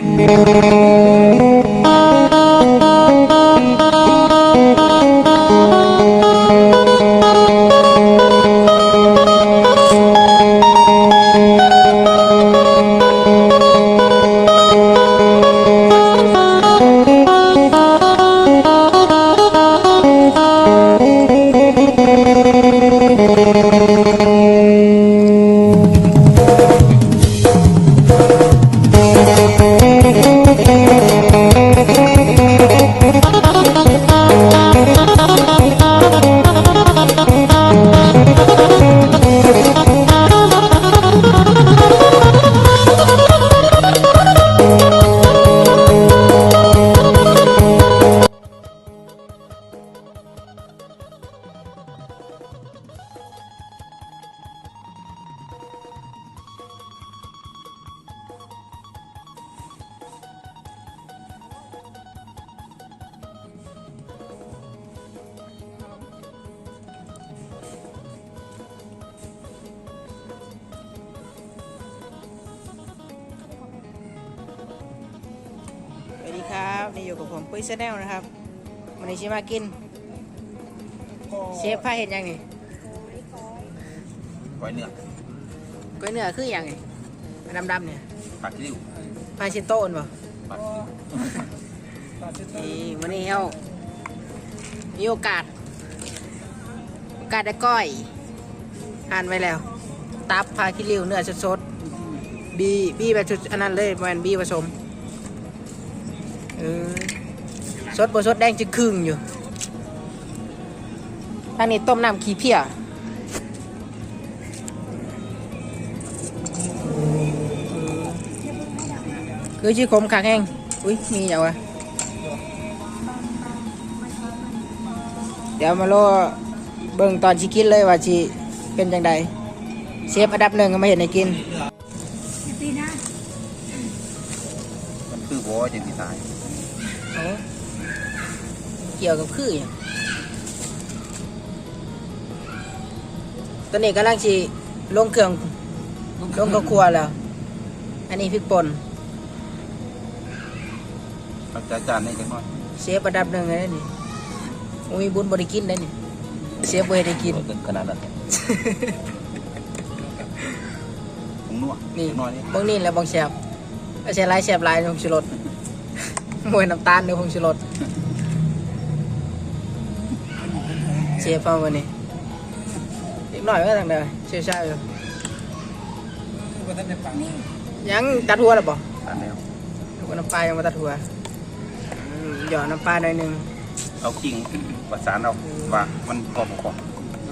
ส นี่อยู่กับผมปุ้ยชาแนลนะครับวันนี้ชิมากิน เชฟพาเห็นยังนี่ไว้เนื้อก๋วยเนื้อคืออย่างนี่ดำดำๆเนี่ยปลาคิริวพาชิโต้นป่ะปลานี่วันนี้เรามีโอกาส โอกาสได้ก้อย อ่านไว้แล้ว ตับพาคิริวเนื้อสดๆบีบีแบบชุดอันนั้นเลยแมนบีผสม เออสดบสดแดงจะครึ่งอยู่ทางนี้ต้มน้ำขี้เพี้ยคือชื่อคมขาแห้งอุ้ยมีอย่างวะเดี๋ยวมาโลเบิ่งตอนชิกินเลยว่าชิเป็นจังใดเชฟอันดับหนึ่งก็มาเห็นในกินมันคือโว้จังสิตาย เกี่ยวกับคืออย่างตอนนี้กำลังชีลงเครื่องลงกับครัวแล้ว อันนี้พริกป่นมันจะจานให้จังน้อยเชฟอันดับหนึ่งเลยนี่บ่มีบุญบริกินได้นี่เชฟบ่ได้กินเกินขนาดนั้นผงนัวนี่จังน้อยนี่บางนี่แหล้วบางแสบเอาใช้ลายแสบลายผงชูรส มวยน้ำตาลเนื้อผงชูรสเชฟเอาวันนี้อีกหน่อยก็ทางเดียวเชฟใช่อยู่ยังตัดหัวหรือเปล่าตานแล้วดูว่าน้ำปลายังมาตัดหัวอืมหยอดน้ำปลาหน่อยหนึ่งเอากิ่งประสานเอาว่ามันกรอบบ่กรอบ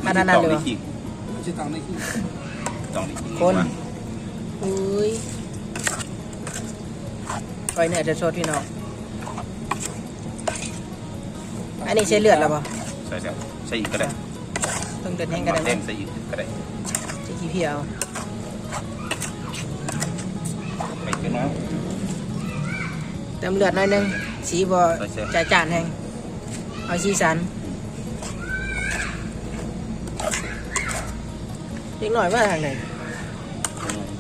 อันนั้นน่ะมัเลยวะสิต้องในกิ่งต้องในกิ่งคนว่าอุ้ยก้อยเนื้อจะสดพี่น้อง อันนี้ใช้เลือดหรือเปล่าใส่แล้วใส่อีกก็ได้ต้องเดินแห้งกันได้ไหมแดงใส่อีกก็ได้จะขี้เพียวไปกันน้อยเติมเลือดหน่อยหนึงสีบ่ใส่เสร็จจ่ายจานแห้งเอาสีสันเล็กหน่อยว่าทางไหน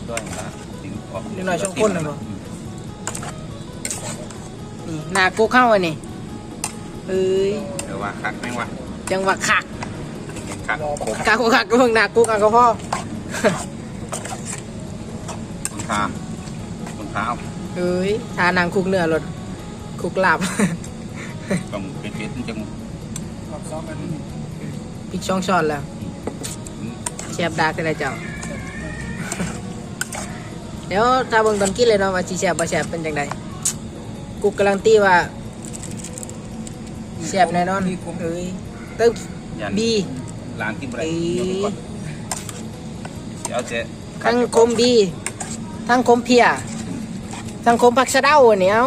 ด้วยนะถึงออกเล็กน้อยช่องก้นน่ะบ่นี่หนากูเข้าอันนี้ เอ้ยเดี๋ยวว่าคักแม่งว่าจังหวะขักคักคมกากูขักก็เพิ่งหนากูกันก็พอคุณคาคุณคาเอาเอ้ยทานางคุกเนื้อรถคุกลาบต้องเป็นเพชรจังพริกช่องช้อนแล้วเชฟดาก็ได้เจ้าเดี๋ยวถ้าเบิ่งตอนกินเลยเนาะว่าสิแซ่บบ่แซ่บเป็นจังไดกูการันตีว่า แซ่บแน่นอนเอ้ยเติมยันบีร้านที่บริเอ้เดี๋ยวไปยก่อนเดี๋ยวเจ๊ทั้งคมบีทั้งคมเพียทั้งคมผักสะเดาอันนี้เอา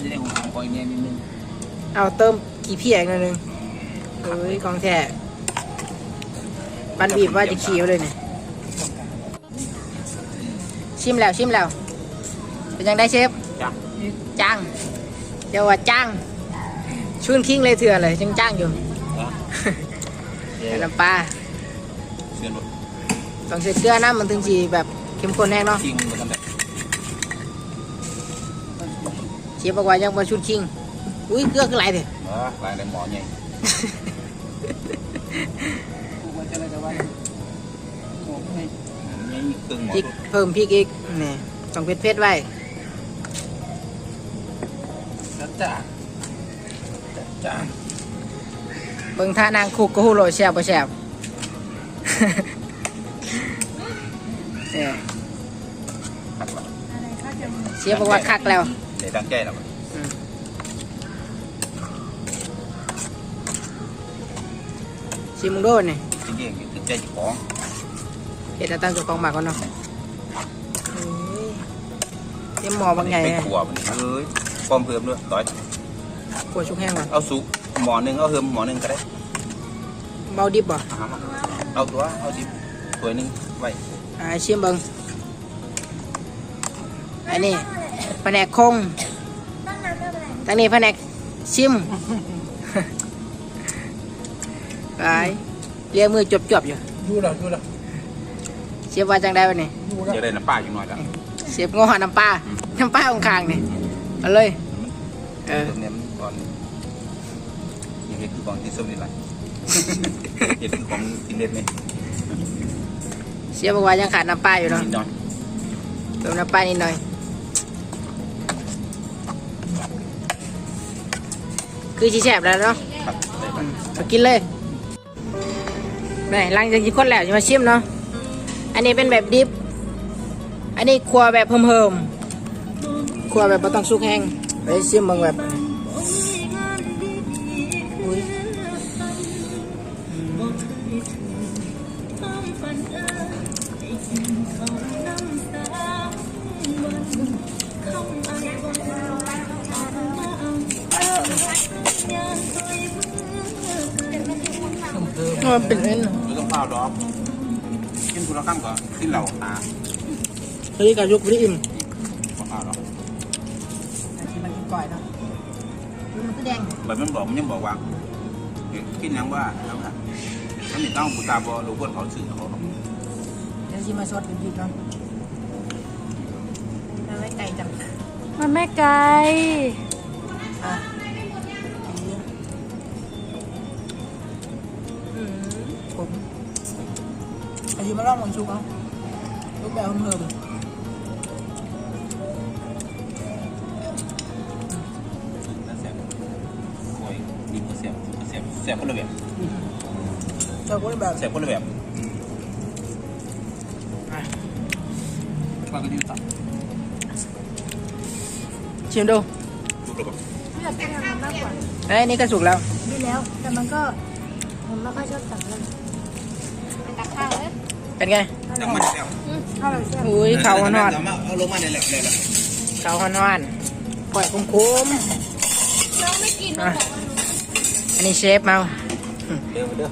จะได้ของคอยเนี่ยนิดนึงเอาเติมกี่เพียอีกหน่อยหนึงเอ้ยของแท้ปันบีบว่าจะขี้เอาเลยเนี่ยชิมแล้วชิมแล้วเป็นยังได้เชฟจ้ะจ้างเดี๋ยวว่าจ้าง ชุนคิงเลยเถื่อเลยจังจ้างอยู่เจ๊น้ำปลาเชื่อรถต้องใส่เกลือน้ำมันถึงสีแบบเข้มข้นแน่เนาะจริงเหมือนกันเลยเชฟบอกว่ายังมาชุดคิงอุ้ยเกลือคือไรเถอะเออลายในหมอใหญ่กูว่าจะอะไรแต่ว่าโอ้ไม่ใหญ่ครึ่งหมอพริกเพิ่มพริกอีกนี่ต้องเผ็ดเผ็ดๆไว้จัดจ้า จัดจ้าเบิ่งท่านางคุกก็ฮู้โลแซ่บบ่แซ่บเนี่ยขัดละเชฟบอกว่าคักแล้วเดี๋ยวตั้งใจแล้วชิมมึงโดนนี่จริงๆถึงใจเจ้าของเฮ็ดให้ตั้งเจ้าของหมักก่อนเนาะเอ้ยเตรียมหม้อบางใหญ่ไปเลยขัวมันเอ้ยพร้อมเพิ่มด้วยร้อย กลัวชุกแห้งก่อนเอาสุกหมอหนึ่งเอาเพิ่มหมอหนึ่งก็ได้เบาดิบบ่เอามาเอาตัวเอาดิบถ้วยหนึ่งไว้อ่าชิมเบิ่งอันนี้แผนกคงทางนี้แผนกชิมไปเรียกมือจบๆอยู่ดูแล้วดูแล้วเชฟว่าจังได้วะนี่ดูแล้วจะได้น้ำปลาอยู่หน่อยละเชฟงอน้ำปลาน้ำปลาของข้างๆนี่เอาเลย เออเติมเนี่ย ของที่ส้มนี่แหละเห็นคือของกินเด็ดนี่เชฟบอกว่ายังขาดน้ำปลาอยู่เนาะนิดหน่อยเติมน้ำปลานิดหน่อย คือชีแฉบแล้วเนาะครับได้ไปมากินเลยไหนหลังจากกินคนแล้วจะมาชิมเนาะ อันนี้เป็นแบบดิบ อันนี้ครัวแบบเพิ่มๆครัวแบบไม่ต้องสุกแห้งไปชิมบางแบบ มันเป็นเอ็นไม่ต้องเปล่าดอกกินคุณละคำก่อนกินเหล่าตาเฮ้ยกายุกพริอิ่มบ่เปล่าดอกที่มันกินก่อยเนาะมันก็แดงแบบมันบอกมันยังบอกว่าเอ๊ะกินยังว่าแล้วนะอันนี้ต้องกูตาบอรู้เพื่อนเขาสื่อเขาเดี๋ยวชิมมาสดดิบๆเนาะมันไม่ไกลจังมันไม่ไกลอะ ยดีกว่าแสบแสบแสบคนละแบบๆชอบแบบแสบคนละแบบปากกระดิ่งตับชิมดูทุกระบบอยากกินอะไรมากกว่าเอ้ยนี่ก็สุกแล้ว นี่แล้ว แต่มันก็ ผมไม่ค่อยชอบตักเลยตักข้าวเลย เป็นไงยังไม่ได้แล้วข้าวแบบเชื่อมอุ้ยเขาหอนอนเอามาเอาลงมาในแหลกเลยละๆเขาหอนๆปล่อยคุ้มน้องไม่กินๆอะอันนี้เชฟมาเด้อเด้อ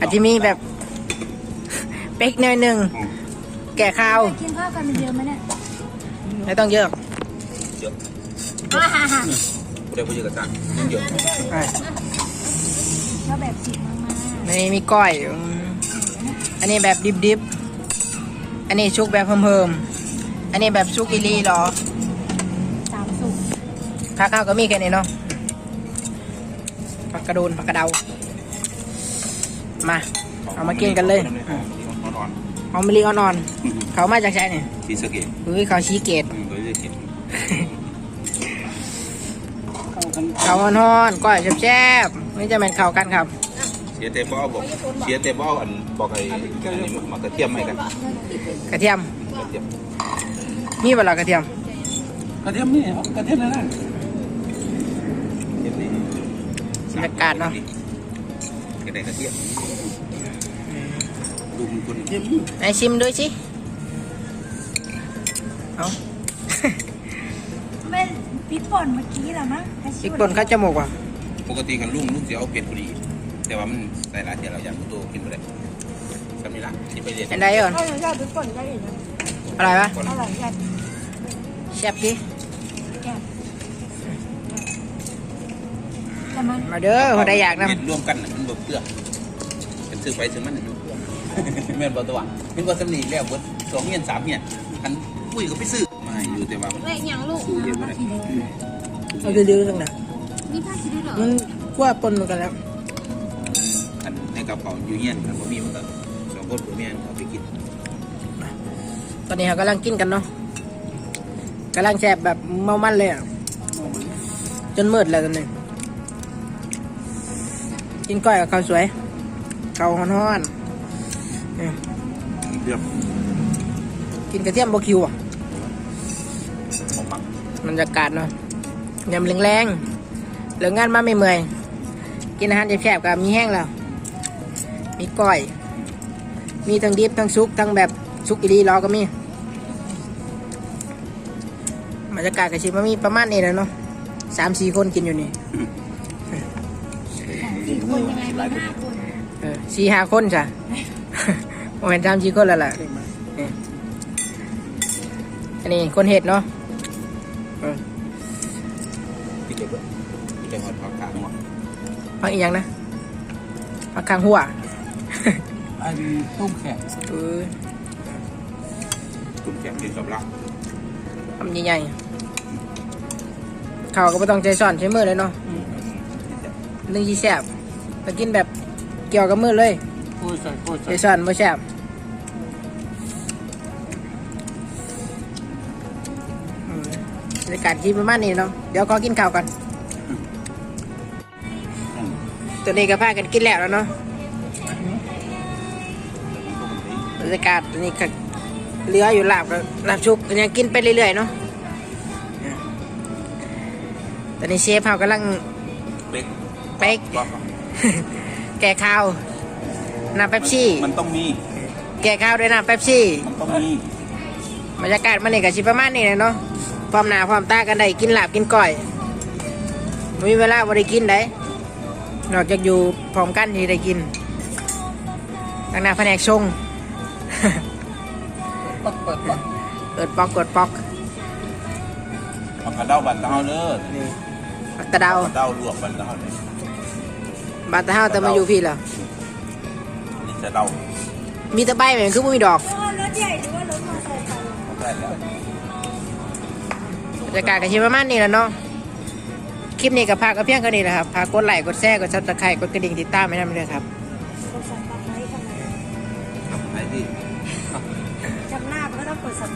อันที่มีแบบเป๊กหน่อยหนึ่งอืมแก่ข้าวกินข้าวกันเยอะไหมเนี่ยไม่ต้องเยอะเยอะอ่าฮ่าฮ่ากูได้ผู้จัดการยังเยอะอะชอบแบบจิบมากอันนี้มีก้อย อืมอันนี้แบบดิบๆ อันนี้ชุกแบบเพิ่มๆ อันนี้แบบชุกอีหลีเหรอๆสามสุกข้าวข้าวก็มีแค่นี้เนาะผักกระโดนผักกระเดา มา เอามากินกันเลยนอนเอามาลีอ่อนๆเขามาจากใช่เนี่ยๆสีสะเกตอุ้ยเขาชี้เกตอืมโดยจะเก็บเข้ากันเขาอ่อนๆก้อยแซ่บๆนี่จะเป็นเขากันครับเสียเตะบอลบอกเสียเตะบอลอันบอกไอ้อันนี้มากระเทียมไหมกันกระเทียมกระเทียมมีเวลากระเทียมกระเทียมนี่เอากระเทียมนั่นน่ะเทียมนี่บรรยากาศเนาะกระเทียมกระเทียมดูมันคุณกระเทียมไหนชิมด้วยสิเอาไม่พริกป่นเมื่อกี้เหรอมั้งพริกป่นเข้าจมูกว่ะปกติกันลุงลุงจะเอาเผ็ดพอดี แต่ว่ามันใส่หลายเดี๋ยวเราอยากตัวกินไปเลยสามีละที่ไปเรียนเป็นไรก่อนถ้าเราชอบพริกป่นก็อีกนะอร่อยปะอร่อยแบบแซ่บดิแก้มแต่มันมาเด้อคนใดอยากนเห็นรวมกันน่ะมันแบบเปลือกเป็นซื้อไปซื้อมันน่ะมันเปลือกแม่นบอตัวเห็นว่าสำนีแล้วเบิดสองเฮียนสามเฮียนอันปุ้ยก็ไปซื้อมาอยู่อยู่แต่ว่าเว้ยยังลูกสู้เยอะไม่ได้เอาดื้อๆตรงนั้นนี่ผ้าสีเหลืองมันกว่าปนเหมือนกันแล้วอันใน กระเป๋าอยู่เงี้ยมันก็มีมันก็สองคนผัวเมียเอาไปกินตอนนี้เรากำลังกินกันเนาะกำลังแซ่บแบบเมามันเลยอะจนมืดแล้วตอนนี้กินก้อยกับข้าวสวยข้าวฮ้อนๆนี่เรื่องกินกระเทียมโบคิวอะของหมักบรรยากาศเนาะยำแรงๆเหลืองานมาไม่เมื่อย กินอาหารแซ่บๆกับมีแห้งแล้ว มีก้อย มีทั้งดิบทั้งซุกทั้งแบบซุกอีดีรอก็มีบรรยากาศกระชิบมามีประมาณนี้แหล้วเนาะสามสี่คนกินอยู่นี่สี่คนยังไงมีห้าคนเออสี่ห้าคนจ้ะโมเห็นสามสี่คนแล้วล่ะนี่อันนี้คนเห็ดเนาะเออที่เด็กเลยที่เด็กหัดผักกาดหัวพักอีกอย่างนะพักข้างหัว อันต้มแข็งเออตุ่มแข็งกินกับลาบทำใหญ่ๆข้าวก็ไม่ต้องใจซ่อนใช้มือเลยเนาะนึ่งที่แซ่บแต่กินแบบเกี่ยวกับมือเลยโอ้ยใส่โอ้ยใจใส่ซ่อนไม่แซ่บอืมบรรยากาศกินประมาณนี้เนาะเดี๋ยวขอกินข้าวก่อนอืมตัวนี้ก็พากันกินแล้วแล้วเนาะ รรยากาศตัวนี้ก็เหลืออยู่ลาบกับลาบชุกก็ยังกินไปเรื่อยๆเนาะตอนนี้เชฟเขากำลังเล็กไปก็แก่ข้าวน้ำเป๊ปซี่ มันต้องมี แก่ข้าวด้วยน้ำเป๊ปซี่ มันต้องมีบรรยากาศมันนี่ก็ชิประมาณนี้เลยเนาะพร้อมหน้าพร้อมตากันได้กินลาบกินก้อยบ่มีเวลาบ่ได้กินได้นอกจากอยู่พร้อมกันที่ได้กินทางหน้าแผนกชง ปักเปิดปักเปิดปอกกดปอกมันกระเด้าบันเท้าเด้อนี่ผักตะเดากระเด้าลวกบันเท้าเลยบาดตะเฮาแต่มาอยู่พี่เหรอนี่จะเด้ามีแตะใบไหมคือบ่มีดอกรถใหญ่หรือว่ารถมอเตอร์ไซค์ได้แล้วบรรยากาศก็ชิประมาณนี้แหล้วเนาะ คลิปนี้ก็พากก็เพียงแค่นี้แหละครับพากกดไลค์กดแชร์กดซับสไครต์กดกระดิ่งติดตามให้ทำเลยครับ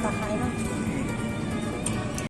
ไ